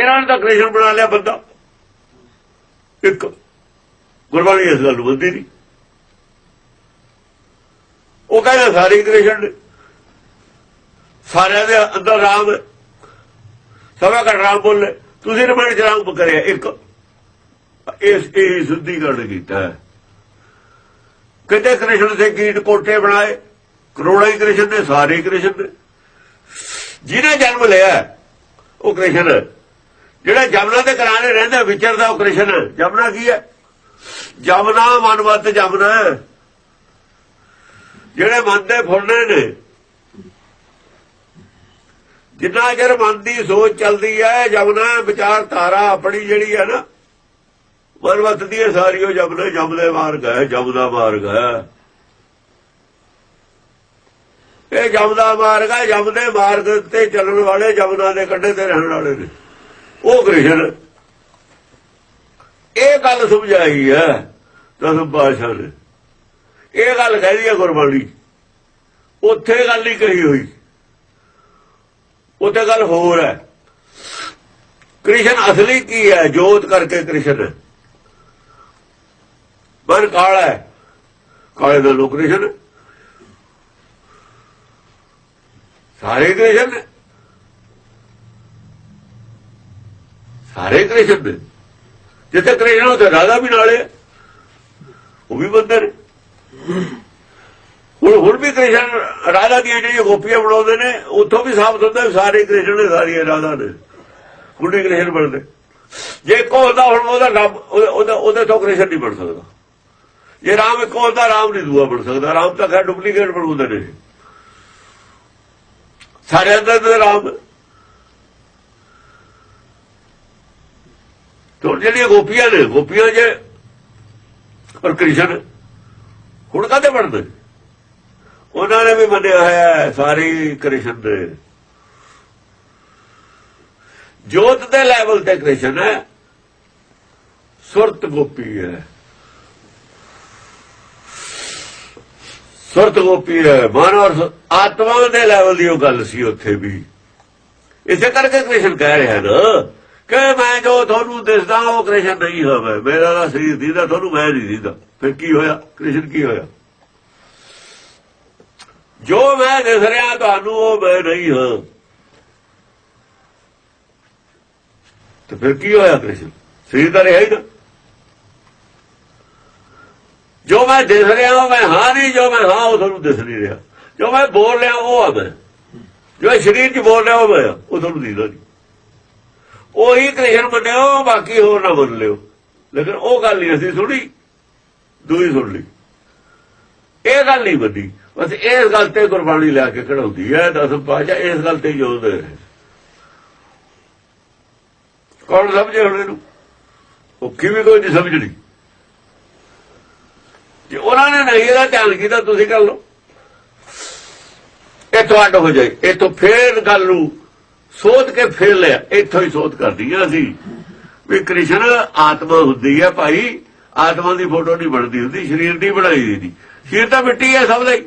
ਇਹਨਾਂ ਨੇ ਤਾਂ ਕ੍ਰਿਸ਼ਨ ਬਣਾ ਲਿਆ ਬੰਦਾ। ਇੱਕ, ਗੁਰਬਾਣੀ ਇਸ ਗੱਲ ਨੂੰ ਮੰਨਦੀ ਨਹੀਂ। ਉਹ ਕਹਿੰਦਾ ਸਾਰੇ ਕ੍ਰਿਸ਼ਨ ਨੇ। ਸਾਰਿਆਂ ਦੇ ਅੰਦਰ ਰਾਮ ਹੈ। ਸਭਾ ਘਟ ਰਾਮ ਬੋਲੇ। ਤੁਸੀਂ ਰਮਣ ਚ ਰਾਮ ਕਰਿਆ। ਇੱਕ, ਇਸ, ਇਹ ਸੁੱਧੀਕਰਨ ਕੀਤਾ ਕਿਤੇ ਕ੍ਰਿਸ਼ਨ ਦੇ ਕੀਟ ਕੋਟੇ ਬਣਾਏ। ਕਰੋੜਾਂ ਹੀ ਕ੍ਰਿਸ਼ਨ ਨੇ, ਸਾਰੇ ਕ੍ਰਿਸ਼ਨ ਨੇ। ਜਿਹਨੇ ਜਨਮ ਲਿਆ, ਉਹ ਕ੍ਰਿਸ਼ਨ ਜਿਹੜਾ ਜਮਨਾ ਦੇ ਕਿਨਾਰੇ ਰਹਿੰਦਾ ਵਿਚਰਦਾ ਉਹ ਕ੍ਰਿਸ਼ਨ ਹੈ। ਜਮਨਾ ਕੀ ਹੈ ਜਮਨਾ ਮਨਵਤ ਜਮਨਾ ਹੈ। ਜਿਹੜੇ ਮਨ ਦੇ ਫੁਰਨੇ ਨੇ ਜਿੰਨਾ ਚਿਰ ਮਨ ਦੀ ਸੋਚ ਚੱਲਦੀ ਹੈ, ਜਮਨਾ ਵਿਚਾਰ ਧਾਰਾ ਆਪਣੀ ਜਿਹੜੀ ਹੈ ਨਾ ਮਨਵਤ ਦੀ ਹੈ, ਸਾਰੀ ਉਹ ਜਮਨਾ ਜਮਦੇ ਮਾਰਗ ਹੈ ਜਮਦਾ ਮਾਰਗ ਹੈ ਇਹ ਜਮਦਾ ਮਾਰਗ ਹੈ ਜਮਦੇ ਮਾਰਗ ਤੇ ਚੱਲਣ ਵਾਲੇ ਜਮਨਾ ਦੇ ਕੰਢੇ ਤੇ ਰਹਿਣ ਵਾਲੇ ਨੇ ਉਹ ਕ੍ਰਿਸ਼ਨ, ਇਹ ਗੱਲ ਸਮਝਾਈ ਹੈ ਦਸਮ ਪਾਸ਼ਾ ਨੇ। ਇਹ ਗੱਲ ਕਹਿਦੀ ਹੈ ਗੁਰਬਾਣੀ। ਉੱਥੇ ਗੱਲ ਨਹੀਂ ਕਹੀ ਹੋਈ। ਉੱਥੇ ਗੱਲ ਹੋਰ ਹੈ। ਕ੍ਰਿਸ਼ਨ ਅਸਲੀ ਕੀ ਹੈ? ਜੋਤ ਕਰਕੇ ਕ੍ਰਿਸ਼ਨ। ਪਰ ਕਾਲਾ ਹੈ। ਕਾਲੇ ਦਾ ਲੋਕ ਕ੍ਰਿਸ਼ਨ। ਸਾਰੇ ਕ੍ਰਿਸ਼ਨ। ਸਾਰੇ ਕ੍ਰਿਸ਼ਨ ਨੇ ਜਿੱਥੇ ਕ੍ਰਿਸ਼ਨ ਉੱਥੇ ਰਾਧਾ ਵੀ ਨਾਲੇ ਉਹ ਵੀ ਬੰਦੇ ਨੇ। ਹੁਣ ਹੁਣ ਵੀ ਕ੍ਰਿਸ਼ਨ ਰਾਧਾ ਦੀਆਂ ਜਿਹੜੀਆਂ ਗੋਪੀਆਂ ਬਣਾਉਂਦੇ ਨੇ, ਉੱਥੋਂ ਵੀ ਸਾਬਤ ਹੁੰਦਾ ਸਾਰੇ ਕ੍ਰਿਸ਼ਨ ਨੇ, ਸਾਰੀਆਂ ਰਾਧਾ ਨੇ ਕੁੜੀ ਕ੍ਰਿਸ਼ਨ ਬਣਦੇ। ਜੇ ਕੋ ਹੁੰਦਾ ਹੁਣ ਉਹਦਾ ਨਾਮ ਉਹਦਾ- ਉਹਦੇ ਤੋਂ ਕ੍ਰਿਸ਼ਨ ਨਹੀਂ ਬਣ ਸਕਦਾ। ਜੇ ਰਾਮ ਇੱਕ ਹੁੰਦਾ, ਰਾਮ ਨਹੀਂ ਦੂਆ ਬਣ ਸਕਦਾ। ਰਾਮ ਤਾਂ ਖੈਰ ਡੁਪਲੀਕੇਟ ਬਣਾਉਂਦੇ ਨੇ। ਸਾਰੇ ਅੰਦਰ ਰਾਮ ਤੋਂ ਜਿਹੜੀਆਂ ਗੋਪੀਆਂ ਨੇ, ਗੋਪੀਆਂ ਜੇ ਔਰ ਕ੍ਰਿਸ਼ਨ, ਹੁਣ ਕਾਹਦੇ ਬਣਦੇ? ਉਹਨਾਂ ਨੇ ਵੀ ਮੰਨਿਆ ਹੋਇਆ ਸਾਰੀ ਕ੍ਰਿਸ਼ਨ ਦੇ। ਜੋਤ ਦੇ ਲੈਵਲ ਤੇ ਕ੍ਰਿਸ਼ਨ ਹੈ, ਸੁਰਤ ਗੋਪੀ ਹੈ। ਸੁਰਤ ਗੋਪੀ ਹੈ, ਮਨ ਔਰ ਆਤਮਾ ਦੇ ਲੈਵਲ ਦੀ ਉਹ ਗੱਲ ਸੀ ਉੱਥੇ ਵੀ। ਇਸੇ ਕਰਕੇ ਕ੍ਰਿਸ਼ਨ ਕਹਿ ਰਿਹਾ ਨਾ ਕਿ ਮੈਂ ਜੋ ਤੁਹਾਨੂੰ ਦਿਸਦਾ ਉਹ ਕ੍ਰਿਸ਼ਨ ਨਹੀਂ ਹੋਵੇ। ਮੇਰਾ ਤਾਂ ਸਰੀਰ ਦੀਦਾ, ਤੁਹਾਨੂੰ ਮੈਂ ਨਹੀਂ ਦੀਦਾ। ਫਿਰ ਕੀ ਹੋਇਆ? ਕ੍ਰਿਸ਼ਨ ਕੀ ਹੋਇਆ? ਜੋ ਮੈਂ ਦਿਸ ਰਿਹਾ ਤੁਹਾਨੂੰ, ਉਹ ਮੈਂ ਨਹੀਂ ਹਾਂ। ਤੇ ਫਿਰ ਕੀ ਹੋਇਆ ਕ੍ਰਿਸ਼ਨ? ਸਰੀਰ ਤਾਂ ਰਿਹਾ ਹੀ ਨਾ। ਜੋ ਮੈਂ ਦਿਸ ਰਿਹਾ, ਉਹ ਮੈਂ ਹਾਂ ਨਹੀਂ, ਜੋ ਮੈਂ ਹਾਂ, ਉਹ ਤੁਹਾਨੂੰ ਦਿਸ ਨਹੀਂ ਰਿਹਾ। ਜੋ ਮੈਂ ਬੋਲ ਰਿਹਾ, ਉਹ ਆ ਮੈਂ। ਜੋ ਸਰੀਰ 'ਚ ਬੋਲ ਰਿਹਾ, ਉਹ ਮੈਂ ਉਹ ਤੁਹਾਨੂੰ ਦਿਸਦਾ ਨਹੀਂ। ਉਹੀ ਕ੍ਰਿਸ਼ਨ ਮੰਨਿਓ ਬਾਕੀ ਹੋਰ ਨਾ ਮੰਨ ਲਿਓ। ਲੇਕਿਨ ਉਹ ਗੱਲ ਨਹੀਂ ਅਸੀਂ ਸੁਣੀ, ਦੂਈ ਸੁਣ ਲਈ। ਇਹ ਗੱਲ ਨਹੀਂ ਬੰਦੀ ਬਸ ਇਸ ਗੱਲ ਤੇ ਗੁਰਬਾਣੀ ਲੈ ਕੇ ਕਢਾਉਂਦੀ ਹੈ ਦਸਮ ਪਾਸ਼ਾ ਇਸ ਗੱਲ ਤੇ ਜੋਰ ਦੇ ਕੌਣ ਸਮਝੇ ਹੁਣ ਇਹਨੂੰ? ਉਹ ਕਿਵੇਂ ਕੋਈ ਨਹੀਂ ਸਮਝਣੀ? ਜੇ ਉਹਨਾਂ ਨੇ ਨਹੀਂ ਇਹਦਾ ਧਿਆਨ ਕੀਤਾ, ਤੁਸੀਂ ਕਰ ਲਓ। ਇਹ ਤੁਹਾਡ ਹੋ ਜਾਏ। ਇਹ ਤੋਂ ਫੇਰ ਗੱਲ ਨੂੰ ਸੋਧ ਕੇ ਫੇਰ ਲਿਆ। ਇੱਥੋਂ ਹੀ ਸੋਧ ਕਰਦੀ ਆ ਅਸੀਂ। ਵੀ ਕ੍ਰਿਸ਼ਨ, ਆਤਮਾ ਹੁੰਦੀ ਹੈ ਭਾਈ। ਆਤਮਾ ਦੀ ਫੋਟੋ ਨਹੀਂ ਬਣਦੀ ਹੁੰਦੀ, ਸਰੀਰ ਦੀ ਬਣਾਈ ਦੀ ਸਰੀਰ ਤਾਂ ਮਿੱਟੀ ਹੈ ਸਭ ਦਾ ਹੀ